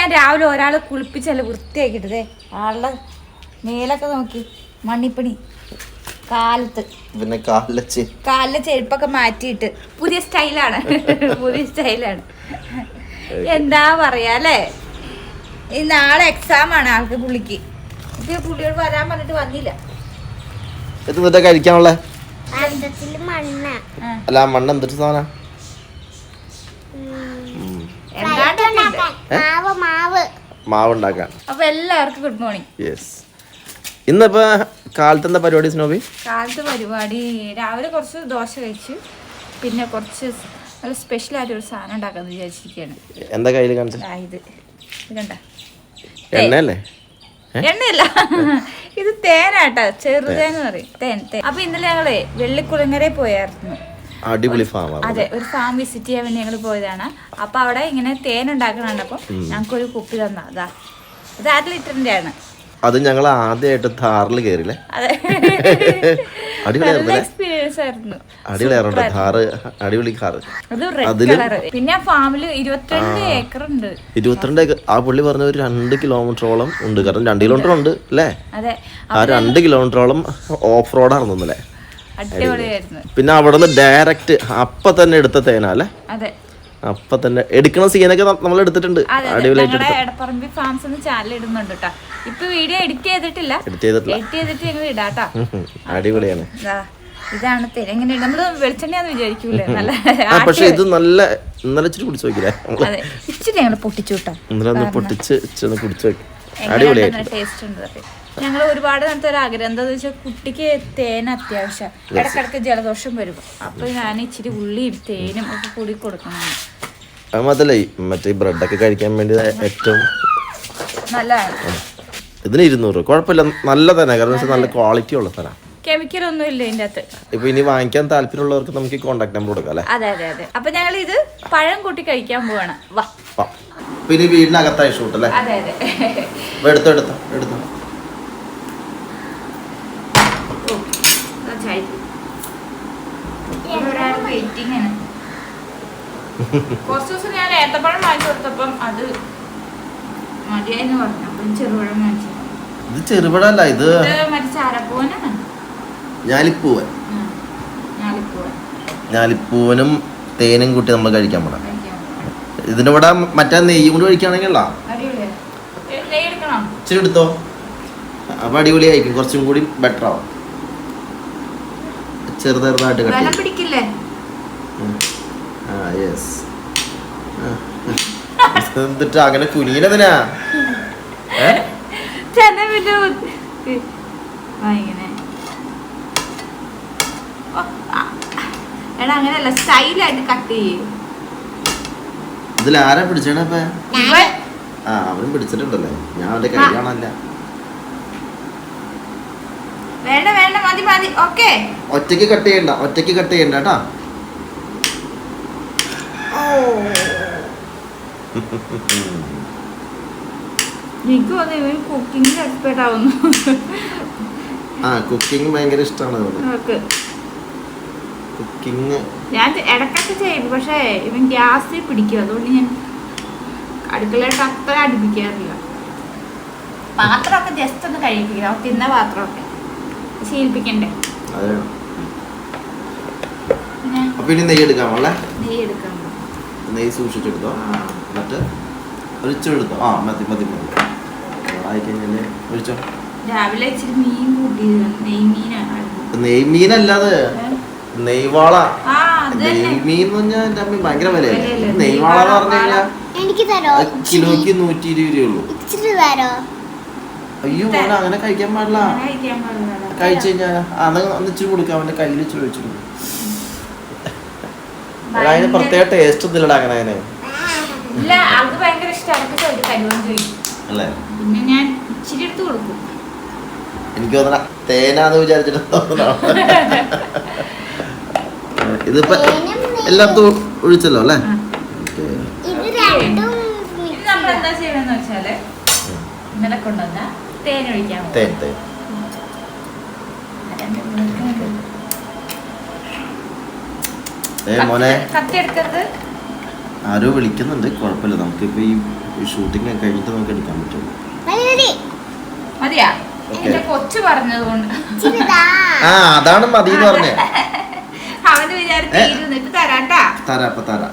ഞാൻ രാവിലെ ഒരാളെ കുളിപ്പിച്ചല്ല വൃത്തിയാക്കിട്ടതേ ആളുടെ മേലൊക്കെ നോക്കി. മണ്ണിപ്പണി. കാലത്ത്. പിന്നെ കാലച്ച് കാലിലെ ചെരുപ്പൊക്കെ മാറ്റിയിട്ട്. പുതിയ സ്റ്റൈലാണ്. പുതിയ സ്റ്റൈലാണ്. എന്താ പറയാ അല്ലേ? ഈ നാളെ എക്സാം ആണ് ആൾക്ക് പുള്ളിക്ക്. ഇപ്പൊ പുള്ളിയോട് വരാൻ പറഞ്ഞിട്ട് വന്നില്ല. ഇത് കഴിക്കാനുള്ള? അല്ല ആ മണ്ണ് എന്തൊരു സാധനം? എന്താണ്ടൊക്കെ ഉണ്ട്. മാവ് ഉണ്ടാക്കാൻ അപ്പൊ എല്ലാവർക്കും ഗുഡ് മോർണിംഗ് യെസ് ഇന്നിപ്പോ കാലത്ത് എന്താ പരിപാടി സ്നോബി? കാലത്ത് പരിപാടി രാവിലെ കുറച്ച് ദോശ കഴിച്ച് പിന്നെ കുറച്ച് നല്ല സ്പെഷ്യൽ ആയിട്ട് ഒരു സാധനം ഉണ്ടാക്കാന്ന് വിചാരിച്ചിരിക്കുകയാണ് എന്താ കയ്യിൽ കാണിച്ചത് ഇത്. എണ്ണയല്ലേ? എണ്ണയല്ല. ഇത് തേനാട്ടാ ചെറുതേന്ന് പറയും. തേൻ തേൻ. അപ്പൊ ഇന്നലെ ഞങ്ങളെ വെള്ളിക്കുളങ്ങരെ പോയായിരുന്നു. അടിപൊളി ഫാം അതെ ഒരു ഫാം വിസിറ്റ് ചെയ്യാൻ വേണ്ടി ഞങ്ങൾ പോയതാണ്. അപ്പൊ അവിടെ ഇങ്ങനെ തേൻ ഉണ്ടാക്കണുണ്ടപ്പോ ഞങ്ങൾക്ക് ഒരു കുപ്പി തന്ന. അതാ ഇത് ലിറ്ററിന്റെ ആണ് അത് ഞങ്ങൾ ആദ്യമായിട്ട് ധാറിൽ കയറില്ലേ അടിപൊളിയായിരുന്നു നല്ല അല്ലേ? എക്സ്പീരിയൻസ് ആയിരുന്നു. അടിപൊളിയായിരുന്നു ഥാറ് അടിപൊളി കാറ് അതിൽ പിന്നെ ഫാമിൽ ഇരുപത്തിരണ്ട് ഏക്കർ ഉണ്ട് ഇരുപത്തിരണ്ട് ഏക്കർ- ആ പുള്ളി പറഞ്ഞ ഒരു രണ്ട് കിലോമീറ്ററോളം ഉണ്ട്. കാരണം രണ്ട് കിലോമീറ്റർ ഉണ്ട് അല്ലേ? ആ രണ്ട് കിലോമീറ്ററോളം ഓഫ് റോഡായിരുന്നു അല്ലേ? അടിപൊളിയായിരുന്നു. പിന്നെ അവിടെ നിന്ന് ഡയറക്റ്റ് അപ്പൊ തന്നെ എടുത്ത തേന അല്ലേ? അതെ. അപ്പൊ തന്നെ എടുക്കണ സീനൊക്കെ നമ്മൾ എടുത്തിട്ടുണ്ട്. അടിപൊളിയായിട്ട് എടപ്പറമ്പി ഫാംസ് എന്ന് ചാനൽ ഇടുന്നുണ്ട് കേട്ടോ ഇപ്പൊ വീഡിയോ എഡിറ്റ് ചെയ്തിട്ടില്ല. എഡിറ്റ് ചെയ്തിട്ടില്ല. എഡിറ്റ് ചെയ്തിട്ട് ഞങ്ങൾ ഇടാട്ടാ. ഉം. അടിപൊളിയാണ്. ഇതാണ് തേൻ. എങ്ങനെ നമ്മൾ വെളിച്ചെണ്ണയാന്ന് വിചാരിക്കൂലേ? നല്ല പക്ഷെ ഇത് നല്ല ഇന്നലെ ഇച്ചിരി കുടിച്ചു നോക്കില്ലേ ഇച്ചിരി ഞങ്ങൾ പൊട്ടിച്ചു കിട്ടാം ഇന്നലെ ഒന്ന് പൊട്ടിച്ച് ഇച്ചിരി കുടിച്ചു നോക്കി. ടേസ്റ്റ് ഉണ്ട് ഞങ്ങൾ ഒരുപാട് നേരത്തെ ഒരു ആഗ്രഹം എന്താണെന്ന് വെച്ചാൽ കുട്ടിക്ക് തേൻ അത്യാവശ്യം. ഇടക്കിടക്ക് ജലദോഷം വരും. അപ്പൊ ഞാൻ ഇച്ചിരി ഉള്ളിയും തേനും ഒക്കെ കൂടി കൊടുക്കണം അത് മാത്രല്ല മറ്റേ ബ്രെഡൊക്കെ കഴിക്കാൻ വേണ്ടി ഏറ്റവും നല്ലതാണ്. ഇതിന് ഇരുന്നൂറ് രൂപ. കുഴപ്പമില്ല നല്ല തന്നെ കാരണം വെച്ചാൽ നല്ല ക്വാളിറ്റി ഉള്ള സ്ഥലം കെമിക്കൽ ഒന്നും ഇല്ല ഇതിന്റെ അകത്ത്. ഇപ്പൊ ഇനി വാങ്ങിക്കാൻ താല്പര്യമുള്ളവർക്ക് നമുക്ക് കോൺടാക്ട് നമ്പർ കൊടുക്കാം അല്ലേ? അതെ അതെ അതെ. അപ്പൊ ഞങ്ങൾ ഇത് പഴം കൂട്ടി കഴിക്കാൻ പോവാണ്. വാ. ഇനി വീടിനകത്തായി ഷൂട്ട് അല്ലേ? അതെ അതെ. എടുത്തോ എടുത്തോ എടുത്തോ. കുറച്ച് ദിവസം ഞാൻ ഏത്തപ്പഴം വാങ്ങിച്ചു കൊടുത്തപ്പം അത് മതിയായെന്ന് പറഞ്ഞു. അപ്പം ചെറുപഴം വാങ്ങിച്ചു. ഇത് ചെറുപഴല്ല ഇത് ചാരപ്പൂവനാണ്. ഞാലിപ്പൂവൻ. ഞാലിപ്പൂവനും തേനും കൂട്ടി നമ്മൾ കഴിക്കാൻ പോണം ഇതിന്റെ കൂടെ മറ്റേ നെയ്യും കൂടി നെയ്യ് എടുക്കണോ. ഇച്ചിരി എടുത്തോ? അപ്പൊ അടിപൊളിയായിരിക്കും. കുറച്ചും കൂടി ബെറ്റർ ആവും. ചെറുതായിട്ട് കട്ട് ആ യെസ് എന്നിട്ട് അങ്ങനെ. എടാ അങ്ങനെയല്ല. സ്റ്റൈലായിട്ട് കട്ട് ചെയ്യും. ഇതിൽ ആരാ പിടിച്ചേണ ഇപ്പൊ? ഇവൻ. ആ അവൻ പിടിച്ചിട്ടുണ്ടല്ലേ. ഞാൻ അവന്റെ കൈ കാണാനില്ല. വേണ്ട വേണ്ട മതി മതി. ഓക്കെ. ഒറ്റയ്ക്ക് കട്ട് ചെയ്യണ്ട ഒറ്റയ്ക്ക് കട്ട് ചെയ്യണ്ട കേട്ടാ. എനിക്ക് തോന്നുന്നു ഇവൻ കുക്കിങ്ങിൽ ആവുന്നു. ആ കുക്കിംഗ് ഭയങ്കര ഇഷ്ടമാണ് കുക്കിംഗ് ഞാൻ ഇടക്കൊക്കെ ചെയ്യും പക്ഷേ ഇവൻ ഗ്യാസ് പിടിക്കും. അതുകൊണ്ട് ഞാൻ അടുക്കളയിട്ട് അത്ര അടുപ്പിക്കാറില്ല. പാത്രമൊക്കെ ജസ്റ്റ് ഒന്ന് കഴിപ്പിക്കുക അവൻ തിന്ന പാത്രമൊക്കെ ശീലിപ്പിക്കണ്ടേ? അതെ. അപ്പൊ ഇനി നെയ്യ് എടുക്കാമല്ലേ നെയ്യ് എടുക്കാം. നെയ്യ് സൂക്ഷിച്ചെടുത്തോ? എന്നിട്ട് ഒഴിച്ചെടുത്തോ ആ മതി മതി മതി. ആയി കഴിഞ്ഞാൽ ഒഴിച്ചോ? രാവിലെ ഇച്ചിരി മീൻ കൂട്ടി നെയ്മീനാണ്. നെയ്മീനല്ലാതെ നെയ് മീനല്ലാതെ നെയ്വാള. നെയ്മീൻ പറഞ്ഞാൽ എന്റെ അമ്മ ഭയങ്കര വിലയല്ലേ? നെയ്വാള എന്ന് പറഞ്ഞു കഴിഞ്ഞാൽ എനിക്ക് തരോ കിലോയ്ക്ക് നൂറ്റി ഇരുപത് രൂപയുള്ളൂ. ഇച്ചിരി തരോ അയ്യോ മോനെ അങ്ങനെ കഴിക്കാൻ പാടില്ല. കഴിച്ചു കഴിഞ്ഞാൽ അത് ഒന്ന് ഇച്ചിരി കൊടുക്കാം. അവന്റെ കയ്യിൽ കൊടുക്കും. അതിന് പ്രത്യേക ടേസ്റ്റ് ഒന്നുമില്ലടാ അങ്ങനെ അതിന്. ഇല്ല അത് ഭയങ്കര ഇഷ്ടമാണ് അതൊക്കെ ചോദിക്കും തരുമെന്ന് ചോദിക്കും. അല്ലേ? പിന്നെ ഞാൻ ഇച്ചിരി എടുത്ത് കൊടുക്കും. എനിക്ക് തോന്നണ തേനാന്ന് വിചാരിച്ചിട്ട് തോന്നണ ഇതിപ്പോ എല്ലാത്തും ഒഴിച്ചല്ലോ അല്ലേ? ചെയ്യണമെന്ന് വെച്ചാൽ ഇന്നലെ കൊണ്ടുവന്ന തേൻ ഒഴിക്കാൻ. തേൻ മോനെ. ആരോ വിളിക്കുന്നുണ്ട്. കുഴപ്പമില്ല. നമുക്ക് ഇപ്പൊ ഈ ഷൂട്ടിംഗ് ഒക്കെ കഴിഞ്ഞിട്ട് നമുക്ക് എടുക്കാൻ പറ്റുള്ളൂ. മതി മതി. മതിയാ? കൊച്ചു പറഞ്ഞതുകൊണ്ട്. ഇച്ചിരി ആ അതാണ് മതി എന്ന് പറഞ്ഞേ.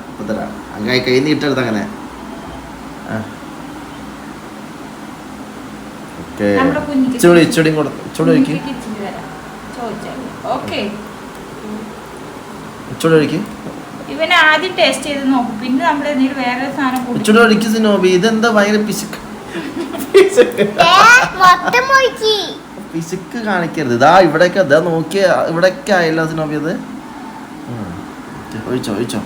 ഇപ്പൊ തരാ അങ്ങനെ കൈ നീട്ടെടുത്ത് അങ്ങനെ. ഓക്കെ. നമ്മുടെ കുഞ്ഞിക്ക് ഇച്ചൂടി ഇച്ചൂടി കൂടെ ഇച്ചൂടി ഒഴിക്ക്. കുഞ്ഞിക്ക് ഇച്ചിരി തരാം. ചോദിച്ചാൽ ഒഴിക്ക്. ഇവൻ ആദ്യം ടേസ്റ്റ് ചെയ്ത് നോക്കും. പിന്നെ നമ്മൾ എന്തെങ്കിലും വേറെ സാധനം കൂടി ഇച്ചൂടി ഒഴിക്ക് സിനോബി. ഇതെന്താ ഭയങ്കര പിശുക്ക്? കാണിക്കരുത്. ഇതാ ഇവിടെയൊക്കെ ഇതാ നോക്കിയ ഇവിടെയൊക്കെ ആയല്ലോ സിനോബി അത്. ഒഴിച്ചോ ഒഴിച്ചോ.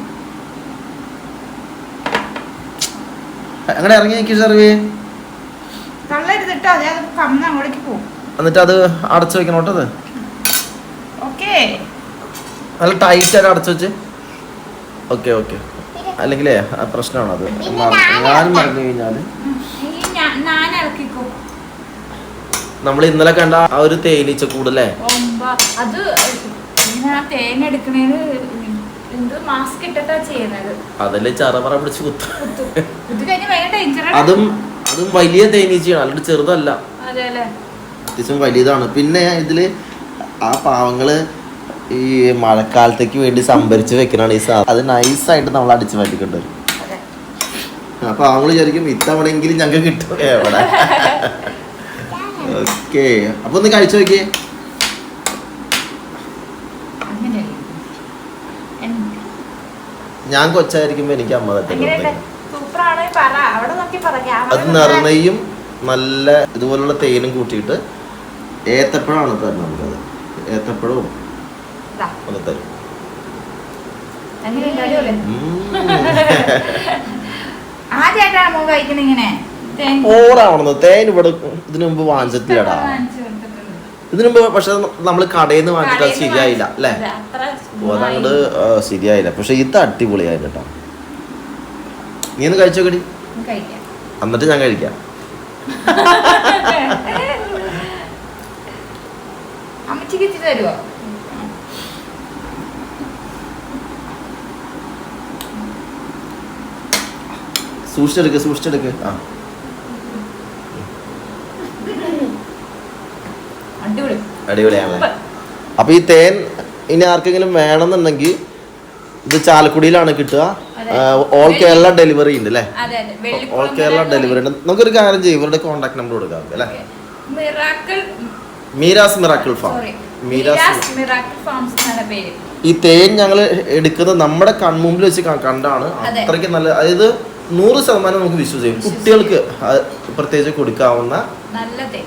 അങ്ങനെ ഇറങ്ങി നിൽക്കി പോകും എന്നിട്ട് അത് അടച്ചു വെക്കണം കേട്ടത് അത്? ഓക്കെ. നല്ല ടൈറ്റ് ആയിട്ട് അടച്ചു വെച്ച്. Okay okay. അല്ലെങ്കിലേ ആ പ്രശ്നമാണ് അത്. ഞാൻ. പറഞ്ഞു കഴിഞ്ഞാൽ. നമ്മൾ ഇന്നലെ കണ്ട ആ ഒരു തേനീച്ച കൂടല്ലേ ഒമ്പ അത് എടുക്കണേന് എന്ത് മാസ്ക് ഇട്ടിട്ടാ ചെയ്യുന്നത്? അതല്ലേ ചറപറ പിടിച്ച് കുത്ത. കുത്തും. ഇത് കഴിഞ്ഞ് ഭയങ്കര ഡേഞ്ചറാണ് അതും അതും വലിയ തേനീച്ചയാണ് അല്ലാണ്ട് ചെറുതല്ല. അതെ അല്ലേ? അത്യാവശ്യം വലിയതാണ്. പിന്നെ ഇതിൽ ആ പാവങ്ങൾ ഈ മഴക്കാലത്തേക്ക് വേണ്ടി സംഭരിച്ച് വെക്കണാണ് ഈ സാധനം. അത് നൈസായിട്ട് നമ്മൾ അടിച്ചു മാറ്റിക്കൊണ്ട് വരും. അപ്പൊ അവങ്ങൾ വിചാരിക്കും ഇത്തവണയെങ്കിലും ഞങ്ങൾക്ക് കിട്ടും. എവിടെ? ഓക്കെ അപ്പൊ ഒന്ന് കഴിച്ചു നോക്കിയേ അങ്ങനെയല്ലേ എൻ- ഞാൻ കൊച്ചായിരിക്കുമ്പോ എനിക്ക് അമ്മ അത് നിറയും നല്ല ഇതുപോലുള്ള തേനും കൂട്ടിയിട്ട് ഏത്തപ്പഴമാണ് തരുന്നത് നമുക്കത്. ഏത്തപ്പഴവും ഒന്ന് തരും. ഓറാവണത് തേൻ. ഇവിടെ ഇതിനു മുമ്പ് വാങ്ങിച്ചിട്ടില്ലടാ. ഇതിനു മുമ്പ് പക്ഷെ നമ്മൾ കടയിൽ നിന്ന് വാങ്ങിയിട്ട് അത് ശരിയായില്ല അല്ലേ? അത്ര ഓ, അതങ്ങട് ആ, ശരിയായില്ല. പക്ഷെ ഇത് അടിപൊളിയായി കേട്ടോ. നീ ഒന്ന് കഴിച്ചോക്കടി കടി എന്നിട്ട് ഞാൻ കഴിക്കാം. സൂക്ഷിച്ചെടുക്ക് സൂക്ഷിച്ചെടുക്ക്. ആ അടിപൊളി അടിപൊളിയാണ്. അപ്പൊ ഈ തേൻ ഇനി ആർക്കെങ്കിലും വേണമെന്നുണ്ടെങ്കിൽ ഇത് ചാലക്കുടിയിലാണ് കിട്ടുക. ഓൾ കേരള ഡെലിവറി ഉണ്ട് അല്ലേ? ഓൾ കേരള ഡെലിവറി ഉണ്ട്. നമുക്കൊരു കാര്യം ചെയ്യും. ഇവരുടെ കോൺടാക്ട് നമ്പർ കൊടുക്കാം അല്ലേ? Meera's miracle farm. Meera's Meera's miracle farms എന്നാണ് പേര്. ഈ തേൻ ഞങ്ങൾ എടുക്കുന്നത് നമ്മുടെ കൺമുമ്പിൽ വെച്ച് കണ്ടാണ്. അതെ. അത്രയ്ക്ക് നല്ല അതായത് നൂറ് ശതമാനം നമുക്ക് വിശ്വസിക്കും കുട്ടികൾക്ക് പ്രത്യേകിച്ച് കൊടുക്കാവുന്ന നല്ല തേ